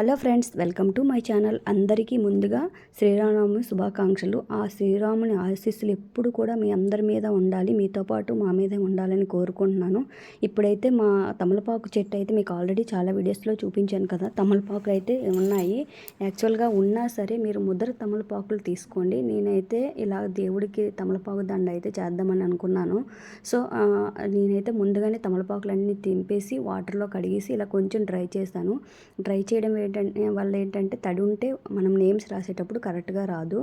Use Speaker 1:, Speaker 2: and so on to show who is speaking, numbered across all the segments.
Speaker 1: Hello friends welcome to my channel. అందరికీ ముందుగా శ్రీరామనవమి శుభాకాంక్షలు. ఆ శ్రీరాముని ఆశీస్సులు ఎప్పుడు కూడా మీ అందరి మీద ఉండాలి. మీతో పాటు మా మీద ఉండాలని కోరుకుంటున్నాను. ఇప్పుడైతే మా తమలపాకు చెట్టు అయితే మీకు ఆల్రెడీ చాలా వీడియోస్లో చూపించాను కదా. తమలపాకులు అయితే ఉన్నాయి. యాక్చువల్గా ఉన్నా సరే మీరు ముద్ర తమలపాకులు తీసుకోండి. నేనైతే ఇలా దేవుడికి తమలపాకు దండ అయితే చేద్దామని అనుకున్నాను. సో నేనైతే ముందుగానే తమలపాకులన్నీ తింపేసి వాటర్లో కడిగేసి ఇలా కొంచెం డ్రై చేశాను డ్రై చేయడం ఏంటంటే వల్ల ఏంటంటే తడి ఉంటే మనం నేమ్స్ రాసేటప్పుడు కరెక్ట్గా రాదు.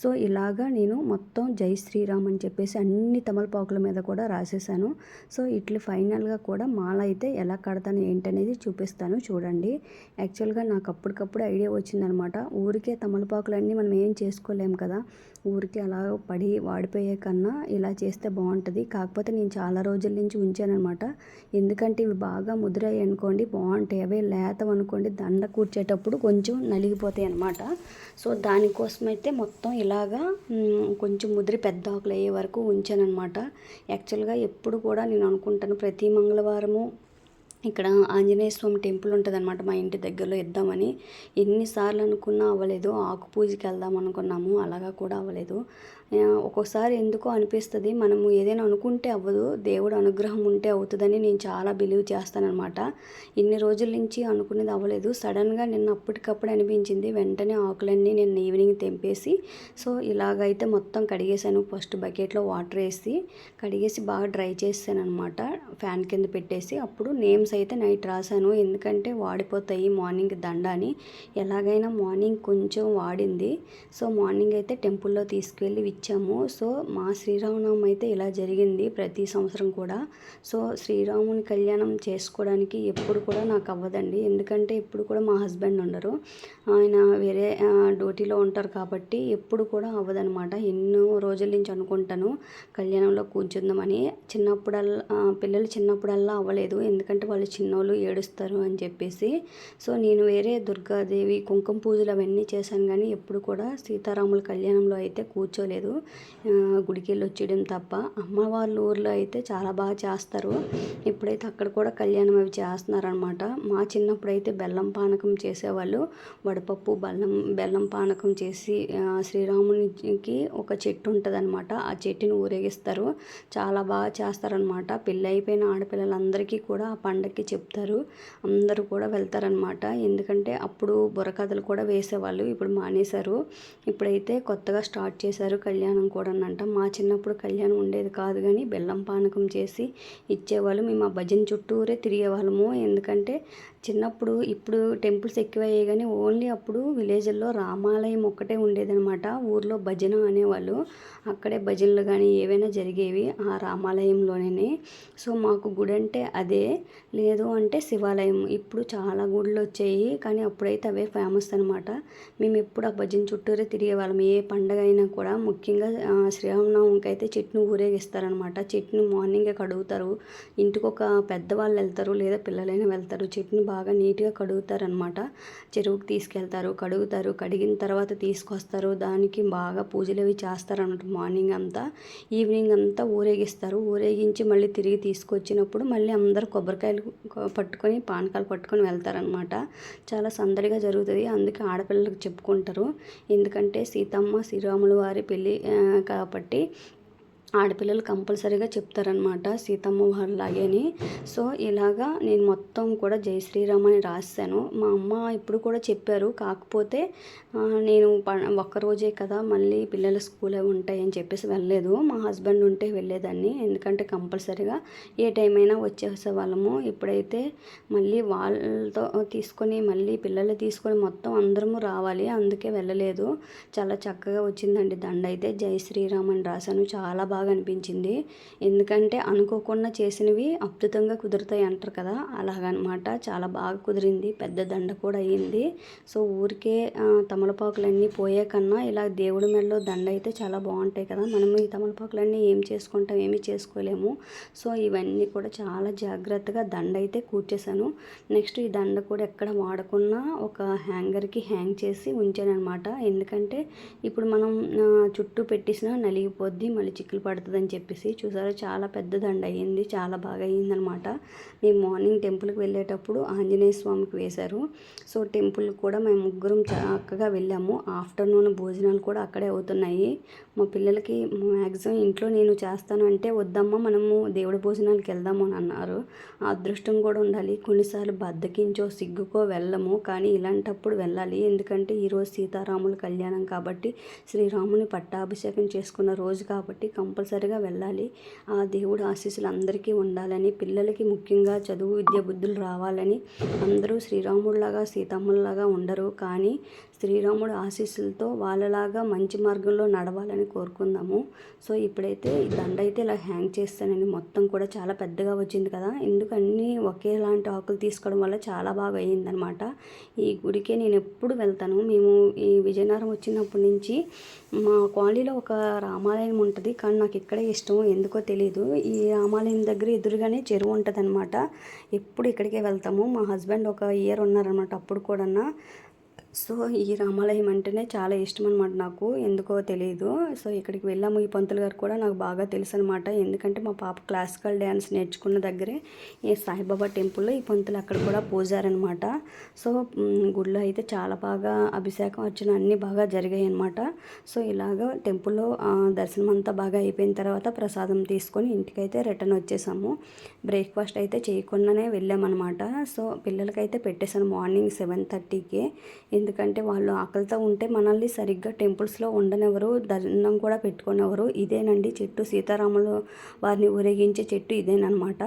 Speaker 1: సో ఇలాగా నేను మొత్తం జై శ్రీరామ్ అని చెప్పేసి అన్ని తమలపాకుల మీద కూడా రాసేసాను. సో ఇట్లా ఫైనల్గా కూడా మాల అయితే ఎలా కడతాను ఏంటనేది చూపిస్తాను చూడండి. యాక్చువల్గా నాకు అప్పటికప్పుడు ఐడియా వచ్చిందనమాట. ఊరికే తమలపాకులన్నీ మనం ఏం చేసుకోలేము కదా. ఊరికే అలా పడి వాడిపోయే కన్నా ఇలా చేస్తే బాగుంటుంది. కాకపోతే నేను చాలా రోజుల నుంచి ఉంచానమాట ఎందుకంటే ఇవి బాగా ముదిరాయి అనుకోండి బాగుంటాయి. అవే లేతం అనుకోండి దండ కూర్చేటప్పుడు కొంచెం నలిగిపోతాయి అనమాట సో దానికోసం అయితే మొత్తం ఇలాగా కొంచెం ముదిరి పెద్ద ఆకులు అయ్యే వరకు ఉంచానమాట యాక్చువల్గా ఎప్పుడు కూడా నేను అనుకుంటాను ప్రతి మంగళవారము ఇక్కడ ఆంజనేయ స్వామి టెంపుల్ ఉంటుందన్నమాట మా ఇంటి దగ్గరలో ఇద్దామని. ఎన్నిసార్లు అనుకున్నా అవ్వలేదు. ఆకు పూజకి వెళ్దాం అనుకున్నాము. అలాగా కూడా అవ్వలేదు. ఒక్కోసారి ఎందుకో అనిపిస్తుంది. మనము ఏదైనా అనుకుంటే అవ్వదు. దేవుడు అనుగ్రహం ఉంటే అవుతుందని నేను చాలా బిలీవ్ చేస్తానమాట ఇన్ని రోజుల నుంచి అనుకునేది అవ్వలేదు. సడన్గా నిన్న అప్పటికప్పుడు అనిపించింది. వెంటనే ఆకులన్నీ నేను ఈవినింగ్ తెంపేసి సో ఇలాగైతే మొత్తం కడిగేసాను ఫస్ట్ బకెట్లో వాటర్ వేసి కడిగేసి బాగా డ్రై చేసాను అనమాట ఫ్యాన్ కింద పెట్టేసి అప్పుడు నేమ్స్ అయితే నైట్ రాశాను. ఎందుకంటే వాడిపోతాయి మార్నింగ్ దండ అని ఎలాగైనా మార్నింగ్ కొంచెం వాడింది. సో మార్నింగ్ అయితే టెంపుల్లో తీసుకువెళ్ళి ఇచ్చాము సో మా శ్రీరామనవమి అయితే ఇలా జరిగింది ప్రతి సంవత్సరం కూడా. సో శ్రీరాముని కళ్యాణం చేసుకోవడానికి ఎప్పుడు కూడా నాకు అవ్వదండి. ఎందుకంటే ఎప్పుడు కూడా మా హస్బెండ్ ఉండరు. ఆయన వేరే డ్యూటీలో ఉంటారు కాబట్టి ఎప్పుడు కూడా అవ్వదనమాట ఎన్నో రోజుల నుంచి అనుకుంటాను కళ్యాణంలో కూర్చుందామని. చిన్నప్పుడల్లా పిల్లలు చిన్నప్పుడల్లా అవ్వలేదు. ఎందుకంటే వాళ్ళు చిన్నోళ్ళు ఏడుస్తారు అని చెప్పేసి. సో నేను వేరే దుర్గాదేవి కుంకుమ పూజలు అవన్నీ చేశాను కానీ ఎప్పుడు కూడా సీతారాముల కళ్యాణంలో అయితే కూర్చోలేదు. ఆ, గుడికి వెళ్ళి వచ్చేయడం తప్ప. అమ్మ వాళ్ళ ఊర్లో అయితే చాలా బాగా చేస్తారు. ఇప్పుడైతే అక్కడ కూడా కళ్యాణం అవి చేస్తున్నారనమాట మా చిన్నప్పుడు అయితే బెల్లం పానకం చేసేవాళ్ళు. వడపప్పు బెల్లం బెల్లం పానకం చేసి శ్రీరామునికి ఒక చెట్టు ఉంటుంది ఆ చెట్టుని ఊరేగిస్తారు. చాలా బాగా చేస్తారనమాట పెళ్ళి అయిపోయిన ఆడపిల్లలందరికీ కూడా ఆ పండగకి చెప్తారు. అందరూ కూడా వెళ్తారనమాట ఎందుకంటే అప్పుడు బుర్రకథలు కూడా వేసేవాళ్ళు. ఇప్పుడు మానేశారు. ఇప్పుడైతే కొత్తగా స్టార్ట్ చేశారు కళ్యాణం. కళ్యాణం కూడా అంట మా చిన్నప్పుడు కళ్యాణం ఉండేది కాదు కానీ బెల్లం పానకం చేసి ఇచ్చేవాళ్ళు. మేము ఆ భజన చుట్టూరే తిరిగేవాళ్ళము. ఎందుకంటే చిన్నప్పుడు ఇప్పుడు టెంపుల్స్ ఎక్కువయ్యాయి కానీ ఓన్లీ అప్పుడు విలేజ్లో రామాలయం ఒక్కటే ఉండేదనమాట ఊర్లో భజన అనేవాళ్ళు. అక్కడే భజనలు కానీ ఏవైనా జరిగేవి ఆ రామాలయంలోనే సో మాకు గుడి అంటే అదే. లేదు అంటే శివాలయం. ఇప్పుడు చాలా గుడులు వచ్చాయి. కానీ అప్పుడైతే అవే ఫేమస్ అనమాట మేము ఎప్పుడు ఆ భజన చుట్టూరే తిరిగేవాళ్ళం. ఏ పండగ అయినా కూడా ముఖ్యంగా ముఖ్యంగా శ్రీరామనవమికి అయితే చెట్టును ఊరేగిస్తారనమాట చెట్టును మార్నింగే కడుగుతారు. ఇంటికి ఒక పెద్దవాళ్ళు వెళ్తారు లేదా పిల్లలైనా వెళ్తారు. చెట్టుని బాగా నీట్గా కడుగుతారనమాట చెరువుకి తీసుకెళ్తారు కడుగుతారు. కడిగిన తర్వాత తీసుకొస్తారు. దానికి బాగా పూజలు అవి చేస్తారనమాట మార్నింగ్ అంతా. ఈవినింగ్ అంతా ఊరేగిస్తారు. ఊరేగించి మళ్ళీ తిరిగి తీసుకొచ్చినప్పుడు మళ్ళీ అందరూ కొబ్బరికాయలు పట్టుకొని పానకాలు పట్టుకొని వెళ్తారనమాట చాలా సందడిగా జరుగుతుంది. అందుకే ఆడపిల్లలకు చెప్పుకుంటారు. ఎందుకంటే సీతమ్మ శ్రీరాముల వారి పెళ్ళి కాబట్టి ఆడపిల్లలు కంపల్సరీగా చెప్తారనమాట సీతమ్మ వారిలాగేని సో ఇలాగా నేను మొత్తం కూడా జై శ్రీరామ్ అని రాశాను. మా అమ్మ ఇప్పుడు కూడా చెప్పారు కాకపోతే నేను ప ఒక్క రోజే కదా మళ్ళీ పిల్లల స్కూల్ అవి ఉంటాయి అని చెప్పేసి వెళ్ళలేదు. మా హస్బెండ్ ఉంటే వెళ్ళేదాన్ని ఎందుకంటే కంపల్సరీగా ఏ టైం అయినా వచ్చేసే వాళ్ళము. ఇప్పుడైతే మళ్ళీ వాళ్ళతో తీసుకొని మళ్ళీ పిల్లలు తీసుకొని మొత్తం అందరము రావాలి అందుకే వెళ్ళలేదు. చాలా చక్కగా వచ్చిందండి దండ అయితే జై శ్రీరామ్ అని రాశాను చాలా బాగా బాగా అనిపించింది ఎందుకంటే అనుకోకుండా చేసినవి అద్భుతంగా కుదురుతాయి అంటారు కదా. అలాగనమాట. చాలా బాగా కుదిరింది. పెద్ద దండ కూడా అయ్యింది సో ఊరికే తమలపాకులన్నీ పోయే కన్నా ఇలా దేవుడి మెడలో దండ అయితే చాలా బాగుంటాయి కదా. మనం ఈ తమలపాకులన్నీ ఏం చేసుకుంటాం ఏమీ చేసుకోలేము. సో ఇవన్నీ కూడా చాలా జాగ్రత్తగా దండ అయితే కూర్చేసాను నెక్స్ట్ ఈ దండ కూడా ఎక్కడ వాడకుండా ఒక హ్యాంగర్కి హ్యాంగ్ చేసి ఉంచాను అనమాట ఎందుకంటే ఇప్పుడు మనం చుట్టూ పెట్టేసినా నలిగిపోద్ది. మళ్ళీ చిక్కులు పడుతుందని చెప్పేసి చూసారా చాలా పెద్ద దండ అయ్యింది చాలా బాగా అయ్యిందనమాట. మేము మార్నింగ్ టెంపుల్కి వెళ్ళేటప్పుడు ఆంజనేయ స్వామికి వేశారు. సో టెంపుల్ కూడా మేము ముగ్గురం చక్కగా వెళ్ళాము. ఆఫ్టర్నూన్ భోజనాలు కూడా అక్కడే అవుతున్నాయి. మా పిల్లలకి మ్యాక్సిమం ఇంట్లో నేను చేస్తాను అంటే వద్దమ్మా మనము దేవుడి భోజనాలకు వెళ్దాము అని అన్నారు. ఆ అదృష్టం కూడా ఉండాలి. కొన్నిసార్లు బద్దకించో సిగ్గుకో వెళ్ళము కానీ ఇలాంటప్పుడు వెళ్ళాలి. ఎందుకంటే ఈరోజు సీతారాముల కళ్యాణం కాబట్టి శ్రీరాముని పట్టాభిషేకం చేసుకున్న రోజు కాబట్టి కంపల్సరిగా వెళ్ళాలి. ఆ దేవుడు ఆశీస్సులు అందరికీ ఉండాలని పిల్లలకి ముఖ్యంగా చదువు విద్య బుద్ధులు రావాలని. అందరూ శ్రీరాముడిలాగా సీతమ్మలాగా ఉండరు. కానీ శ్రీరాముడు ఆశీస్సులతో వాళ్ళలాగా మంచి మార్గంలో నడవాలని కోరుకుందాము. సో ఇప్పుడైతే ఈ దండ అయితే ఇలా హ్యాంగ్ చేస్తానండి మొత్తం కూడా చాలా పెద్దగా వచ్చింది కదా. ఎందుకు అన్నీ ఒకేలాంటి ఆకులు తీసుకోవడం వల్ల చాలా బాగా అయ్యిందనమాట ఈ గుడికే నేను ఎప్పుడు వెళ్తాను. మేము ఈ విజయనగరం వచ్చినప్పటి నుంచి మా కాలనీలో ఒక రామాలయం ఉంటుంది. కానీ నాకు నాకు ఇక్కడే ఇష్టం ఎందుకో తెలియదు ఈ రామాలయం దగ్గర ఎదురుగానే చెరువు ఉంటుంది ఎప్పుడు ఇక్కడికే వెళ్తాము. మా హస్బెండ్ ఒక ఇయర్ ఉన్నారనమాట అప్పుడు కూడా సో ఈ రామాలయం అంటేనే చాలా ఇష్టం అనమాట నాకు. ఎందుకో తెలియదు సో ఇక్కడికి వెళ్ళాము. ఈ పంతులు గారు కూడా నాకు బాగా తెలుసు అనమాట ఎందుకంటే మా పాప క్లాసికల్ డ్యాన్స్ నేర్చుకున్న దగ్గరే ఈ సాయిబాబా టెంపుల్లో ఈ పంతులు అక్కడ కూడా పూజారనమాట సో గుడిలో అయితే చాలా బాగా అభిషేకం వచ్చిన అన్నీ బాగా జరిగాయి అనమాట సో ఇలాగ టెంపుల్లో దర్శనం అంతా బాగా అయిపోయిన తర్వాత ప్రసాదం తీసుకొని ఇంటికైతే రిటర్న్ వచ్చేసాము. బ్రేక్ఫాస్ట్ అయితే చేయకుండానే వెళ్ళామన్నమాట. సో పిల్లలకైతే పెట్టేశాను మార్నింగ్ సెవెన్ థర్టీకి. ఎందుకంటే వాళ్ళు ఆకలితో ఉంటే మనల్ని సరిగ్గా టెంపుల్స్లో ఉండనెవరు దర్శనం కూడా పెట్టుకునేవారు ఇదేనండి చెట్టు. సీతారాములు వారిని ఊరేగించే చెట్టు ఇదేనమాట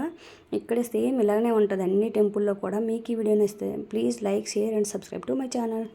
Speaker 1: ఇక్కడ సేమ్ ఇలాగనే ఉంటుంది అన్ని టెంపుల్లో కూడా. మీకు ఈ వీడియో నచ్చితే please like share and subscribe to my channel.